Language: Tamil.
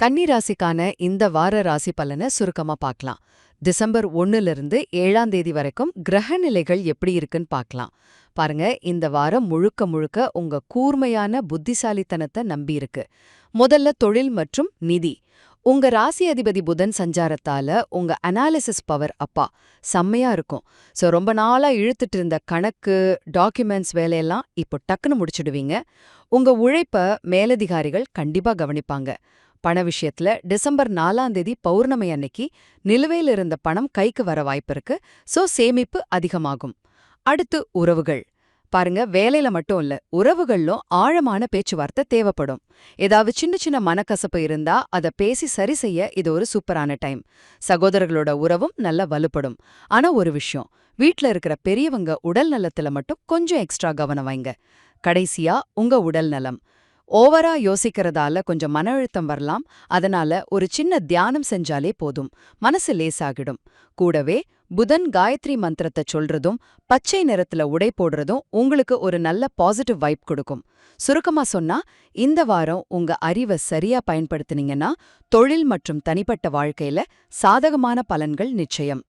கன்னி ராசிக்கான இந்த வார ராசி பலனை சுருக்கமா பார்க்கலாம். டிசம்பர் ஒன்னுல இருந்து ஏழாம் தேதி வரைக்கும் கிரக நிலைகள் எப்படி இருக்குன்னு பார்க்கலாம். பாருங்க இந்த வாரம் முழுக்க முழுக்க உங்க கூர்மையான புத்திசாலித்தனத்தை நம்பி இருக்கு. முதல்ல தொழில் மற்றும் நிதி. உங்க ராசி அதிபதி புதன் சஞ்சாரத்தால உங்க அனாலிசிஸ் பவர் அப்பா செம்மையா இருக்கும். சோ ரொம்ப நாளா இழுத்துட்டு இருந்த கணக்கு டாக்குமெண்ட்ஸ் வேலையெல்லாம் இப்போ டக்குன்னு முடிச்சிடுவீங்க. உங்க உழைப்ப மேலதிகாரிகள் கண்டிப்பா கவனிப்பாங்க. பண விஷயத்துல டிசம்பர் நாலாம் தேதி பௌர்ணமி அன்னைக்கு நிலுவையில் இருந்த பணம் கைக்கு வர வாய்ப்பிருக்கு சோ சேமிப்பு அதிகமாகும். அடுத்து உறவுகள். பாருங்க வேலையில மட்டும் இல்ல உறவுகள்லும் ஆழமான பேச்சுவார்த்தை தேவைப்படும். ஏதாவது சின்ன சின்ன மனக்கசப்பு இருந்தா அத பேசி சரி செய்ய இது ஒரு சூப்பரான டைம். சகோதரர்களோட உறவும் நல்ல வலுப்படும். ஆனா ஒரு விஷயம் வீட்ல இருக்கிற பெரியவங்க உடல் நலத்துல மட்டும் கொஞ்சம் எக்ஸ்ட்ரா கவனம் வைங்க. கடைசியா உங்க உடல் நலம். ஓவரா யோசிக்கிறதால கொஞ்சம் மன அழுத்தம் வரலாம். அதனால ஒரு சின்ன தியானம் செஞ்சாலே போதும். மனசு லேசாகிடும். கூடவே புதன் காயத்ரி மந்திரத்தை சொல்றதும் பச்சை நிறத்துல உடை போடுறதும் உங்களுக்கு ஒரு நல்ல பாசிட்டிவ் வைப் கொடுக்கும். சுருக்கமா சொன்னா இந்த வாரம் உங்க அறிவை சரியா பயன்படுத்தினீங்கன்னா தொழில் மற்றும் தனிப்பட்ட வாழ்க்கையில சாதகமான பலன்கள் நிச்சயம்.